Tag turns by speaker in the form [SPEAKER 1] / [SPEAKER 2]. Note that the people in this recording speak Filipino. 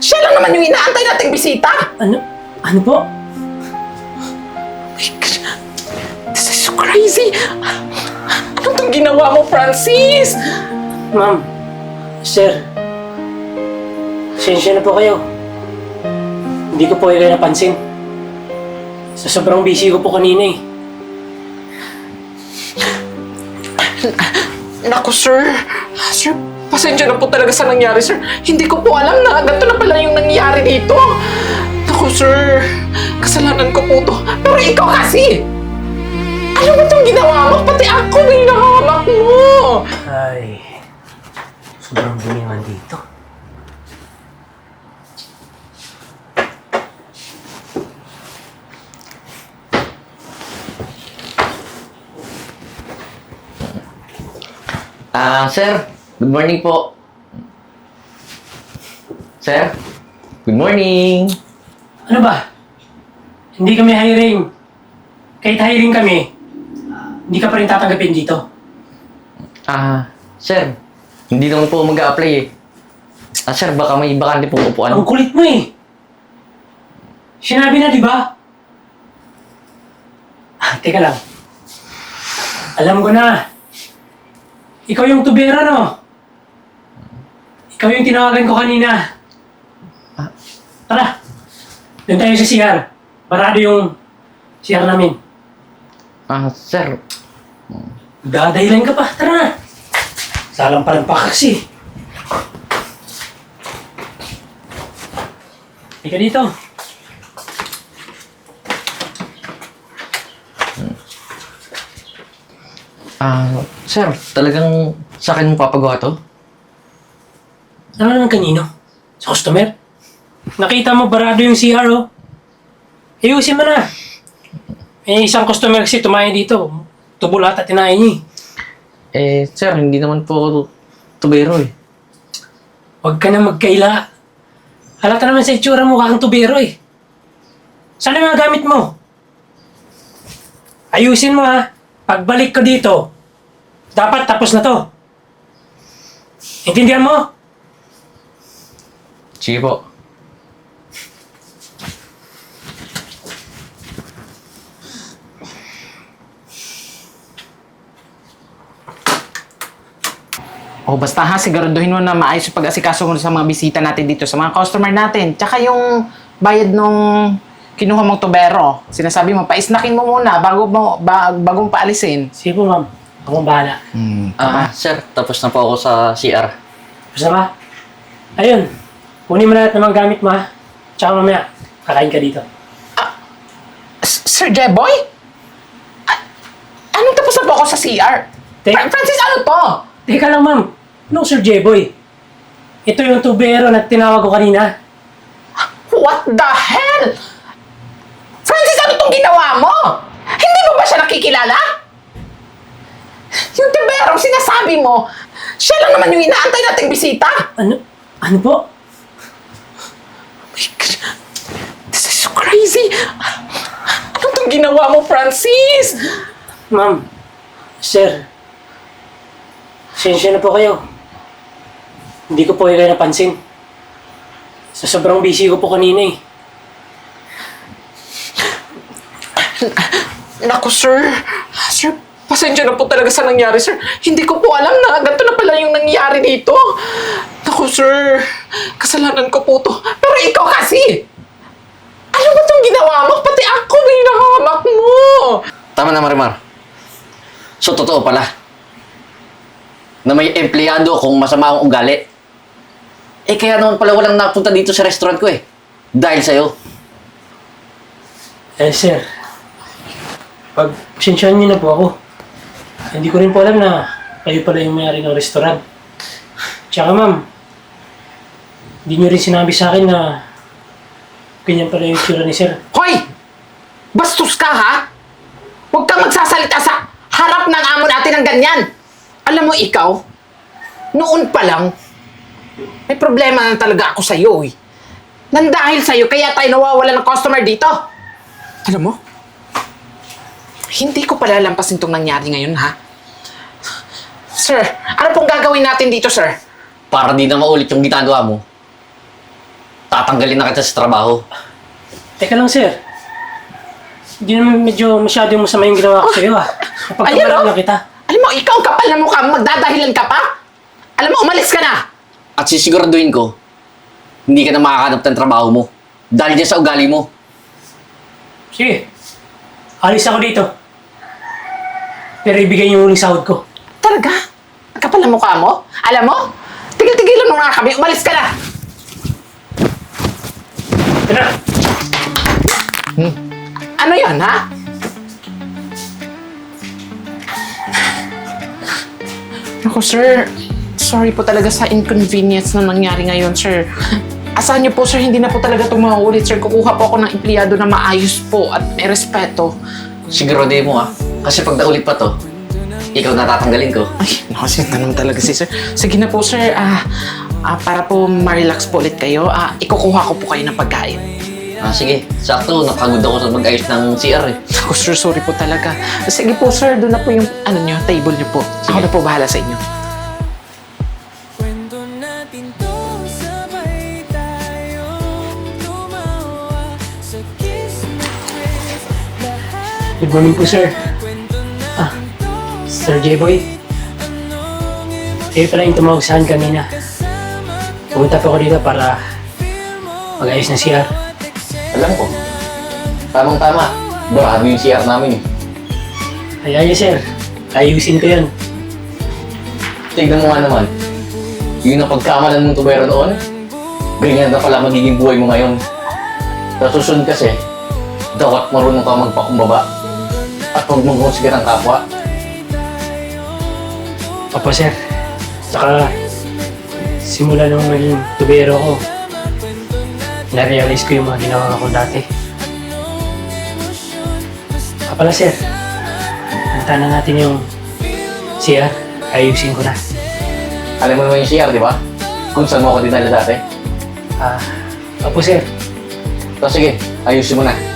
[SPEAKER 1] Siya lang naman yung inaantay nating bisita.
[SPEAKER 2] Ano? Ano po?
[SPEAKER 1] My God. This is so crazy. Ano itong ginawa mo, Francis?
[SPEAKER 2] Ma'am, sir, sensya na po kayo. Hindi ko po kayo napansin. Sa sobrang busy ko po kanina eh.
[SPEAKER 1] Naku, sir. Sir, pasensya na po talaga sa nangyari, sir. Hindi ko po alam na ganito na pala yung nangyari dito. Naku, sir. Kasalanan ko po to. Pero ikaw kasi! Ano ba itong ginawa mo? Pati ako na hinahamak mo!
[SPEAKER 2] Ay, sobrang dumi naman dito.
[SPEAKER 3] Ah, sir. Good morning po. Sir. Good morning.
[SPEAKER 2] Ano ba? Hindi kami hiring. Kahit hiring kami, hindi ka pa rin tatanggapin dito.
[SPEAKER 3] Ah, sir. Hindi naman po mag apply eh. Ah, sir, baka may bakante pong upuan.
[SPEAKER 2] Ang kulit mo eh. Sinabi na, di ba? Ah, teka lang. Alam ko na. Ikaw yung tubera, no? Ikaw yung tinawagan ko kanina. Tara. Doon tayo sa CR. Parado yung CR namin.
[SPEAKER 3] Ah, sir.
[SPEAKER 2] Dadahilan ka pa. Tara na. Salang pa pa kasi. Ika dito.
[SPEAKER 3] Ah, sir, talagang sa akin mo papagawa to?
[SPEAKER 2] Ano naman kanino? Sa customer? Nakita mo barado yung CR, oh. Ayusin mo na. Eh, isang customer kasi tumayo dito. Tubo lahat at tinayin niya. eh.
[SPEAKER 3] Eh, sir, hindi naman po ako tubero eh.
[SPEAKER 2] Huwag ka na magkaila. Halata naman sa itsura mo kang tubero eh. Saan ang mga gamit mo? Ayusin mo ha. Pagbalik ko dito, dapat tapos na to. Intindihan mo?
[SPEAKER 3] Sige po.
[SPEAKER 1] O basta ha, siguraduhin mo na maayos yung pag-asikaso mo sa mga bisita natin dito, sa mga customer natin. Tsaka yung bayad nung kinuha mong tubero. Sinasabi mo, paisnakin mo muna bago mo, ba, bagong paalisin.
[SPEAKER 2] Sige po ma'am. Ako ang bahala.
[SPEAKER 1] Hmm.
[SPEAKER 3] Ah, sir, tapos na po ako sa CR.
[SPEAKER 2] Basta ba? Ayun. Kunin mo na lahat ng mga gamit mo ha. Tsaka mamaya, kakain ka dito.
[SPEAKER 1] S- Sir Jeboy? A- anong tapos na po ako sa CR?
[SPEAKER 2] Te-
[SPEAKER 1] Fra- Francis, ano to?
[SPEAKER 2] Teka lang ma'am. No, Sir J-Boy. Ito yung tubero na tinawag ko kanina.
[SPEAKER 1] What the hell? Francis, ano tong ginawa mo? Hindi mo ba siya nakikilala? Yung tiberong sinasabi mo, siya lang naman yung inaantay nating bisita.
[SPEAKER 2] Ano? Ano po?
[SPEAKER 1] My God. This crazy. Ano tong ginawa mo, Francis?
[SPEAKER 2] Ma'am, sir, sensya na po kayo. Hindi ko po kayo napansin. Sa sobrang busy ko po kanina eh.
[SPEAKER 1] Naku, sir. Sir, pasensya na po talaga sa nangyari, sir. Hindi ko po alam na ganito na pala yung nangyari dito. Naku, sir. Kasalanan ko po to. Pero ikaw kasi! Ano ba itong ginawa mo? Pati ako na hinahamak mo!
[SPEAKER 3] Tama na, Marimar. So, totoo pala. Na may empleyado kung masama ang ugali. Eh, kaya naman pala walang napunta dito sa restaurant ko eh. Dahil sa'yo.
[SPEAKER 2] Eh, sir, pag sensyahan niyo na po ako. Hindi ko rin po alam na kayo pala yung mayari ng restaurant. Tsaka ma'am, hindi niyo rin sinabi sa akin na ganyan pala yung tsura ni sir.
[SPEAKER 1] Hoy! Bastos ka, ha? Huwag kang magsasalita sa harap ng amo natin ng ganyan. Alam mo, ikaw, noon pa lang, may problema na talaga ako sa'yo, eh. Nang dahil sa'yo, kaya tayo nawawala ng customer dito. Alam mo, hindi ko palalampasin itong nangyari ngayon, ha? Sir, ano pong gagawin natin dito, sir?
[SPEAKER 3] Para di na maulit yung ginagawa mo. tatanggalin na kita sa trabaho.
[SPEAKER 2] Teka lang, sir. Hindi naman medyo masyadong masama yung ginawa ko sa'yo, ah.
[SPEAKER 1] Ayan,
[SPEAKER 2] Napagkamalan
[SPEAKER 1] oh.
[SPEAKER 2] kita.
[SPEAKER 1] Alam mo, ikaw kapal na mukha, magdadahilan ka pa? Alam mo, umalis ka na!
[SPEAKER 3] At sisiguraduhin ko, hindi ka na makakanap ng trabaho mo. Dahil dyan sa ugali mo.
[SPEAKER 2] Sige. Alis ako dito. Pero ibigay niyo yung huling sahod ko.
[SPEAKER 1] Talaga? Ang kapal na mukha mo? Alam mo? Tigil-tigilan mo nga kami, umalis ka na!
[SPEAKER 2] Ito na.
[SPEAKER 1] Ano yan, ha? Ako, sir. Sorry po talaga sa inconvenience na nangyari ngayon, sir. Asahan niyo po, sir, hindi na po talaga itong mauulit, sir. Kukuha po ako ng empleyado na maayos po at may respeto.
[SPEAKER 3] Siguraduhin mo ah. Kasi pag naulit pa to, ikaw natatanggalin ko.
[SPEAKER 1] Ay, nakasin na naman talaga si sir. Sige na po, sir. Ah, ah, para po ma-relax po ulit kayo, ah, ikukuha ko po kayo ng pagkain.
[SPEAKER 3] Ah, sige. Sakto, napagod ako sa mag-ayos ng CR eh.
[SPEAKER 1] Ako, sir, sorry po talaga. Sige po, sir, doon na po yung, ano nyo, table nyo po. Ako na po bahala sa inyo.
[SPEAKER 4] Kwento natin to sabay tayong tumawa Sa kiss na kiss Lahat
[SPEAKER 2] Good morning po, sir. Ah, Sir J-Boy. Kayo pala yung tumawag sa akin kanina. Pumunta po ako dito para mag-ayos ng CR.
[SPEAKER 3] Alam ko. Tamang-tama. Barado yung CR namin eh.
[SPEAKER 2] Hayaan niyo, sir. Ayusin ko yun.
[SPEAKER 3] Tignan mo nga naman. Yung napagkamalan mong tubero noon, ganyan na pala magiging buhay mo ngayon. Sa susunod kasi, dapat marunong ka magpakumbaba at huwag mong husga ng kapwa.
[SPEAKER 2] Opo, sir. Saka, simula nung maging tubero ko, na-realize ko yung mga ginawa ko dati. Kapala, sir. Punta na natin yung CR. Ayusin ko na.
[SPEAKER 3] Alam mo naman yung CR, di ba? Kung saan mo ako dinala dati.
[SPEAKER 2] Ah, opo, sir.
[SPEAKER 3] So sige, ayusin mo na.